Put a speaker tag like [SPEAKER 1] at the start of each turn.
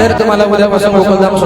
[SPEAKER 1] जाहीर तुम्हाला उद्यापासून मोकळधाम